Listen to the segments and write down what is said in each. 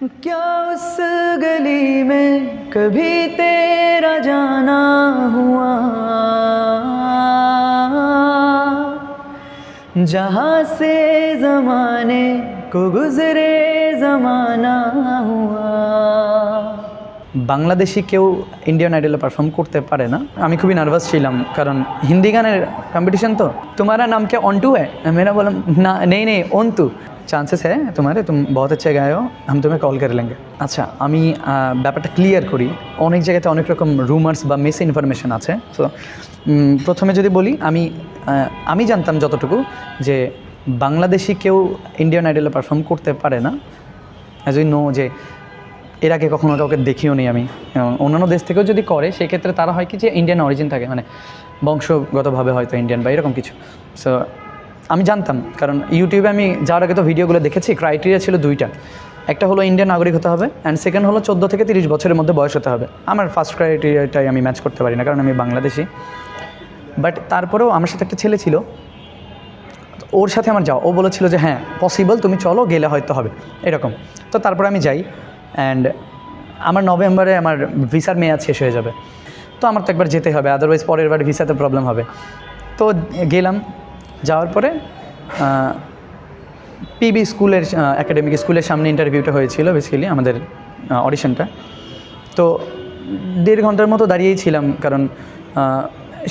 क्या उस गली में कभी तेरा जाना हुआ? जहाँ से जमाने को গুজরে জমানা হুয়া বাংলাদেশি কেউ ইন্ডিয়ান আইডলে পারফর্ম করতে পারে না। আমি খুবই নার্ভাস ছিলাম, কারণ হিন্দি গানের কম্পিটিশন তো। তোমারা নামকে অন্টু হ্যাঁ মেয়েরা বললাম, না, নেই নেই, অন্তু। ओंतु চান্সেস হ্যাঁ তোমার तुम बहुत अच्छे गाए हो हम तुम्हें कॉल कर लेंगे আচ্ছা আমি আহ, ব্যাপারটা ক্লিয়ার করি অনেক জায়গাতে অনেক রকম রুমার্স বা মিস ইনফরমেশন আছে তো প্রথমে যদি বলি আমি আহ, আমি জানতাম যতটুকু যে বাংলাদেশি কেউ ইন্ডিয়ান আইডলে পারফর্ম করতে পারে না অ্যাজ উই নো যে এর আগে কখনো কাউকে দেখিও নি আমি এবং অন্যান্য দেশ থেকেও যদি করে সেই ক্ষেত্রে তারা হয় কি যে ইন্ডিয়ান অরিজিন থাকে মানে বংশগতভাবে হয়তো ইন্ডিয়ান বা এরকম কিছু সো আমি জানতাম, কারণ ইউটিউবে আমি যাওয়ার আগে তো ভিডিওগুলো দেখেছি ক্রাইটেরিয়া ছিল দুইটা। একটা হলো ইন্ডিয়ান নাগরিক হতে হবে অ্যান্ড সেকেন্ড হলো চোদ্দ থেকে তিরিশ বছরের মধ্যে বয়স হতে হবে। আমার ফার্স্ট ক্রাইটেরিয়াটাই আমি ম্যাচ করতে পারি না, কারণ আমি বাংলাদেশি। বাট তারপরেও আমার সাথে একটা ছেলে ছিল, ওর সাথে আমার যাওয়া, ও বলেছিল যে হ্যাঁ পসিবল তুমি চলো, গেলে হয়তো হবে, এরকম। তো তারপরে আমি যাই অ্যান্ড আমার নভেম্বরে আমার ভিসার মেয়াদ শেষ হয়ে যাবে। তো আমার তো একবার যেতে হবে আদারওয়াইজ পরের বার ভিসাতে প্রবলেম হবে। তো গেলাম যাওয়ার পরে পিবি স্কুলের একাডেমিক স্কুলের সামনে ইন্টারভিউটা হয়েছিল বেসিক্যালি আমাদের অডিশনটা তো দেড় ঘণ্টার মতো দাঁড়িয়েই ছিলাম কারণ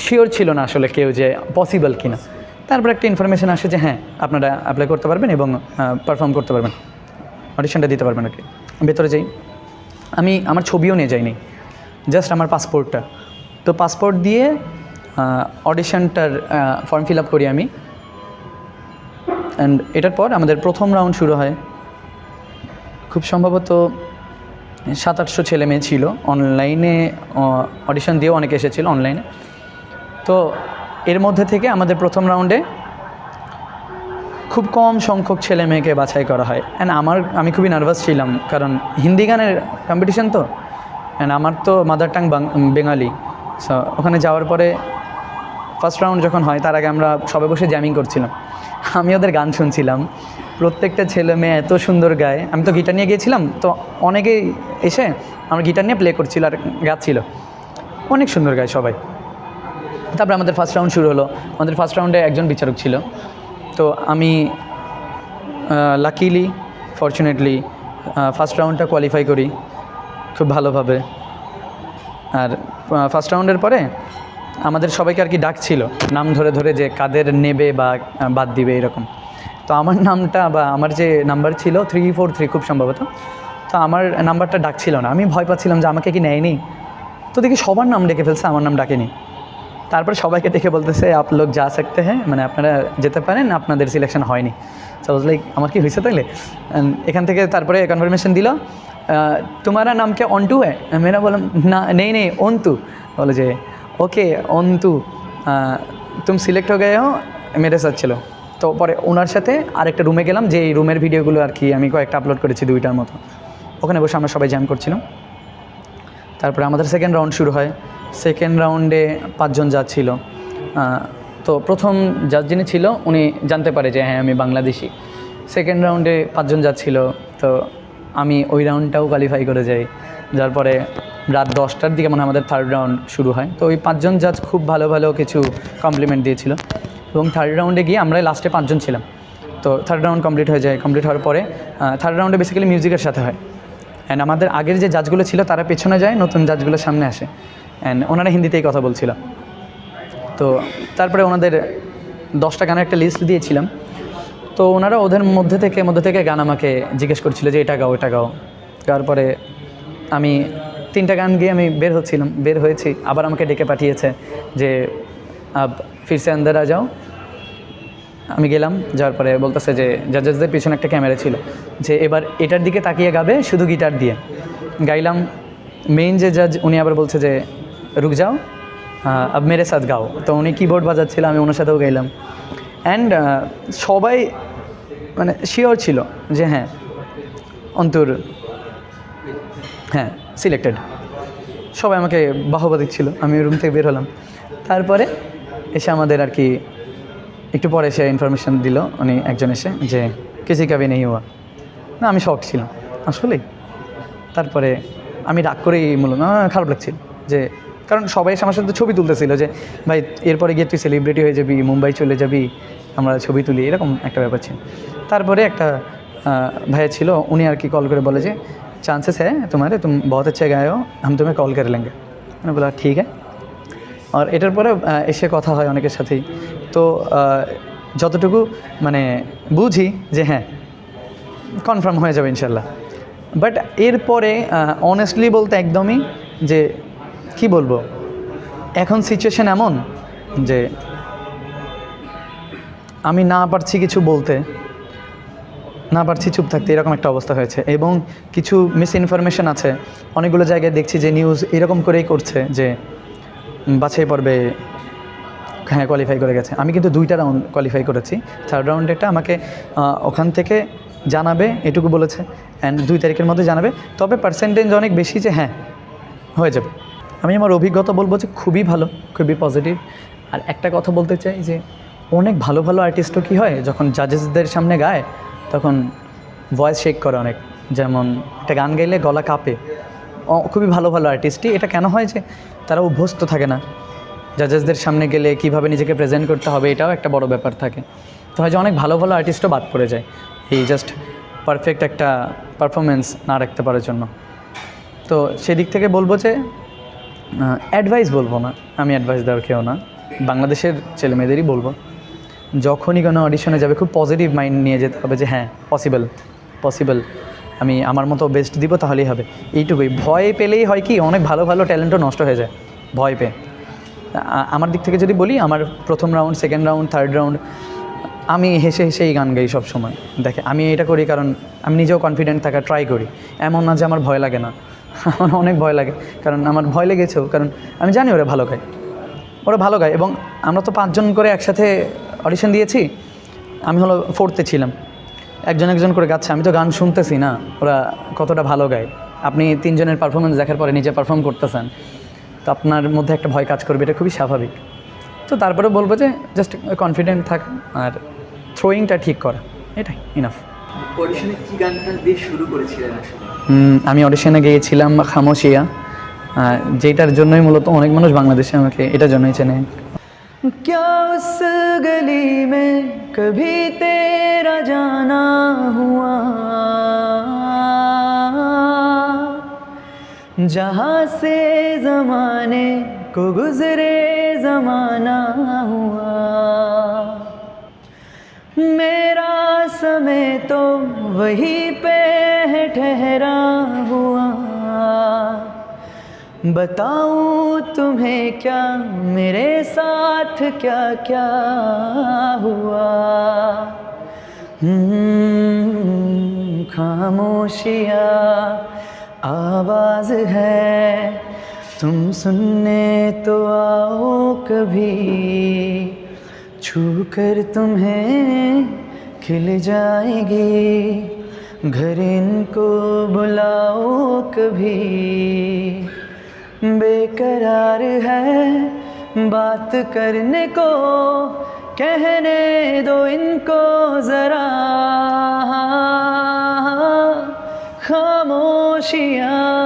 শিওর ছিল না আসলে কেউ যে পসিবল কিনা। তারপর একটা ইনফরমেশন আসে যে হ্যাঁ আপনারা অ্যাপ্লাই করতে পারবেন এবং পারফর্ম করতে পারবেন। অডিশনটা দিতে পারবেন আর কি। ভেতরে যাই। আমি আমার ছবিও নিয়ে যাইনি জাস্ট আমার পাসপোর্টটা তো পাসপোর্ট দিয়ে অডিশনটার ফর্ম ফিল আপ করি আমি। অ্যান্ড এটার পর আমাদের প্রথম রাউন্ড শুরু হয়। খুব সম্ভবত সাত আটশো ছেলে মেয়ে ছিল। অনলাইনে অডিশন দিয়েও অনেকে এসেছিল অনলাইনে তো এর মধ্যে থেকে আমাদের প্রথম রাউন্ডে খুব কম সংখ্যক ছেলে মেয়েকে বাছাই করা হয়। অ্যান্ড আমার, আমি খুবই নার্ভাস ছিলাম, কারণ হিন্দি গানের কম্পিটিশান তো। অ্যান্ড আমার তো মাদার টাং বেঙ্গালি। সো ওখানে যাওয়ার পরে ফার্স্ট রাউন্ড যখন হয়, তার আগে আমরা সবাই বসে জ্যামিং করছিলাম। আমি ওদের গান শুনছিলাম। প্রত্যেকটা ছেলে মেয়ে এত সুন্দর গায়। আমি তো গিটার নিয়ে গিয়েছিলাম, তো অনেকেই এসে আমার গিটার নিয়ে প্লে করছিল আর গাচ্ছিল। অনেক সুন্দর গায় সবাই। তারপরে আমাদের ফার্স্ট রাউন্ড শুরু হলো। আমাদের ফার্স্ট রাউন্ডে একজন বিচারক ছিল। তো আমি লাকিলি ফর্চুনেটলি ফার্স্ট রাউন্ডটা কোয়ালিফাই করি খুব ভালোভাবে। আর ফার্স্ট রাউন্ডের পরে আমাদের সবাইকে আর কি ডাকছিল। নাম ধরে ধরে যে কাদের নেবে বা বাদ দিবে এরকম। তো আমার নামটা বা আমার যে নাম্বার ছিল থ্রি ফোর থ্রি খুব সম্ভবত। তো আমার নাম্বারটা ডাকছিল না। আমি ভয় পাচ্ছিলাম যে আমাকে কি নেয়নি। তো দেখি সবার নাম ডেকে ফেলছে, আমার নাম ডাকেনি। তারপর সবাইকে ডেকে বলতেছে, আপ লোক যা সাকতে হ্যাঁ মানে আপনারা যেতে পারেন, আপনাদের সিলেকশন হয়নি। সো লাইক আমার কি হয়েছে তাহলে এখান থেকে তারপরে কনফার্মেশন দিল তোমারা নামকে অন্টু হ্যাঁ মেয়েরা বললাম না, নেই নেই, অন্তু। বলে যে ওকে, অন্তু তুমি সিলেক্ট হয়ে হো মেরে সাথ ছিল তো পরে ওনার সাথে আরেকটা রুমে গেলাম যে এই রুমের ভিডিওগুলো আর কি আমি কয়েকটা আপলোড করেছি দুইটার মতো। ওখানে বসে আমরা সবাই জ্যাম করছিলাম। তারপরে আমাদের সেকেন্ড রাউন্ড শুরু হয়। সেকেন্ড রাউন্ডে পাঁচজন জাজ ছিল তো প্রথম জাজ যিনি ছিল, উনি জানতে পারে যে হ্যাঁ আমি বাংলাদেশি। সেকেন্ড রাউন্ডে পাঁচজন জাজ ছিল তো আমি ওই রাউন্ডটাও কোয়ালিফাই করে যাই। যার পরে রাত দশটার দিকে মানে আমাদের থার্ড রাউন্ড শুরু হয়। তো ওই পাঁচজন জাজ খুব ভালো ভালো কিছু কমপ্লিমেন্ট দিয়েছিল। এবং থার্ড রাউন্ডে গিয়ে আমরা লাস্টে পাঁচজন ছিলাম। তো থার্ড রাউন্ড কমপ্লিট হয়ে যায়। কমপ্লিট হওয়ার পরে থার্ড রাউন্ডে বেসিক্যালি মিউজিকের সাথে হয়। অ্যান্ড আমাদের আগের যে জাজগুলো ছিল, তারা পেছনে যায়, নতুন জাজগুলো সামনে আসে। অ্যান্ড ওনারা হিন্দিতেই কথা বলছিল। তো তারপরে ওনাদের দশটা গানের একটা লিস্ট দিয়েছিলাম। তো ওনারা ওদের মধ্যে থেকে মধ্যে থেকে গান আমাকে জিজ্ঞেস করছিল যে, এটা গাও এটা গাও। তারপরে আমি তিনটা গান গিয়ে আমি বের হচ্ছিলাম, বের হয়েছি। আবার আমাকে ডেকে পাঠিয়েছে যে ফিরসে আন্দার যাও আমি গেলাম, যাওয়ার পরে বলতেছে যে, জাজেসদের পিছনে একটা ক্যামেরা ছিল। যে এবার এটার দিকে তাকিয়ে গাবে শুধু গিটার দিয়ে। গাইলাম মেইন যে জাজ উনি আবার বলছে যে, রুক যাও আব মেরে সাথ গাও। তো উনি কিবোর্ড বাজাচ্ছিল, আমি ওনার সাথেও গাইলাম। অ্যান্ড সবাই মানে শিওর ছিল যে হ্যাঁ অন্তর হ্যাঁ সিলেক্টেড সবাই আমাকে বাহবা দিচ্ছিল আমি রুম থেকে বের হলাম। তারপরে এসে আমাদের আর কি একটু পরে এসে ইনফরমেশন দিল উনি একজন এসে যে কিসি কাবি নেই হুয়া না আমি শখ ছিলাম। আসলে? তারপরে আমি রাগ করেই বললাম "না, খারাপ লাগছিল যে কারণ সবাই এসে আমার সাথে ছবি তুলতেছিল যে ভাই এরপরে গিয়ে তুই সেলিব্রিটি হয়ে যাবি মুম্বাই চলে যাবি আমরা ছবি তুলি। এরকম একটা ব্যাপার ছিল। তারপরে একটা ভাইয়া ছিল উনি আর কি কল করে বলে যে চান্সেস হ্যাঁ তোমারে তুম বহুত अच्छे গায়ে हो हम तुम्हें कॉल कर लेंगे मैंने बोला ठीक है আর এটার পরে আহ, এসে কথা হয় অনেকের সাথেই তো আহ, যতটুকু মানে বুঝি যে হ্যাঁ কনফার্ম হয়ে যাবে ইনশাল্লাহ বাট এরপরে অনেস্টলি বলতে একদমই যে কি বলবো এখন সিচুয়েশন এমন যে আমি না পারছি কিছু বলতে না পারছি, চুপ থাকতে। এরকম একটা অবস্থা হয়েছে। এবং কিছু মিস ইনফরমেশন আছে। অনেকগুলো জায়গায় দেখছি যে নিউজ এরকম করেই করছে যে বাছাই পর্বে হ্যাঁ কোয়ালিফাই করে গেছে। আমি কিন্তু দুইটা রাউন্ড কোয়ালিফাই করেছি। থার্ড রাউন্ডেরটা আমাকে ওখান থেকে জানাবে, এটুকু বলেছে। অ্যান্ড দুই তারিখের মধ্যে জানাবে। তবে পার্সেন্টেজ অনেক বেশি যে হ্যাঁ হয়ে যাবে। আমি আমার অভিজ্ঞতা বলব যে খুবই ভালো, খুবই পজিটিভ আর একটা কথা বলতে চাই যে, অনেক ভালো ভালো আর্টিস্টও কী হয়, যখন জাজেসদের সামনে গায় তখন ভয়েস শেক করে অনেক। যেমন একটা গান গাইলে গলা কাঁপে। খুবই ভালো ভালো আর্টিস্টই এটা কেন হয় যে তারা অভ্যস্ত থাকে না। জাজেসদের সামনে গেলে কীভাবে নিজেকে প্রেজেন্ট করতে হবে, এটাও একটা বড় ব্যাপার থাকে। তো হয় যে অনেক ভালো ভালো আর্টিস্টও বাদ পড়ে যায়। এই জাস্ট পারফেক্ট একটা পারফরমেন্স না রাখতে পারার জন্য। তো সেদিক থেকে বলব যে অ্যাডভাইস বলব না। আমি অ্যাডভাইস দেওয়ার কেউ না। বাংলাদেশের ছেলেমেয়েদেরই বলব। যখনই কোনো অডিশনে যাবে, খুব পজিটিভ মাইন্ড নিয়ে যেতে হবে যে হ্যাঁ পসিবল পসিবল আমি আমার মতো বেস্ট দিব তাহলেই হবে। এইটুকুই। ভয় পেলেই হয় কি, অনেক ভালো ভালো ট্যালেন্টও নষ্ট হয়ে যায়, ভয় পেয়ে। আমার দিক থেকে যদি বলি, আমার প্রথম round second round third round আমি হেসে হেসেই গান গাই সব সময় দেখে, আমি এটা করি কারণ আমি নিজেও কনফিডেন্ট থাকা ট্রাই করি। এমন না যে আমার ভয় লাগে না। আমার অনেক ভয় লাগে, কারণ আমার ভয় লেগেছেও, কারণ আমি জানি ওরা ভালো গায়। ওরা ভালো গায় এবং আমরা তো পাঁচজন করে একসাথে অডিশন দিয়েছি। আমি হলো ফোর্থে ছিলাম। একজন একজন করে গাচ্ছে। আমি তো গান শুনতেছি না। ওরা কতটা ভালো গায়। আপনি তিনজনের পারফরমেন্স দেখার পরে নিজে পারফর্ম করতেছেন। তো আপনার মধ্যে একটা ভয় কাজ করবে। এটা খুবই স্বাভাবিক। তো তারপরে বলব যে জাস্ট কনফিডেন্ট থাক আর থ্রোয়িংটা ঠিক করা। এটাই ইনাফ অডিশনে কি গানটা দিয়ে শুরু করেছিলেন আসলে? আমি অডিশনে গিয়েছিলাম খামোশিয়া। যেটার জন্যই মূলত অনেক মানুষ বাংলাদেশে আমাকে এটার জন্যই চেনে। کیا اس گلی میں کبھی تیرا جانا ہوا؟ جہاں سے زمانے کو گزرے زمانہ ہوا؟ میرا سمے تو وہی پہ ہے ٹھہرا ہوا۔ بتاؤں تمہیں کیا میرے ساتھ ساتھ کیا کیا ہوا؟ خاموشیاں، آواز ہے۔ تم سننے تو آؤ کبھی۔ چھو کر تمہیں کھل جائے گی گھر ان کو بلاؤ کبھی۔ بے قرار ہے بات کرنے کو کہنے دو ان کو ذرا۔ خاموشیاں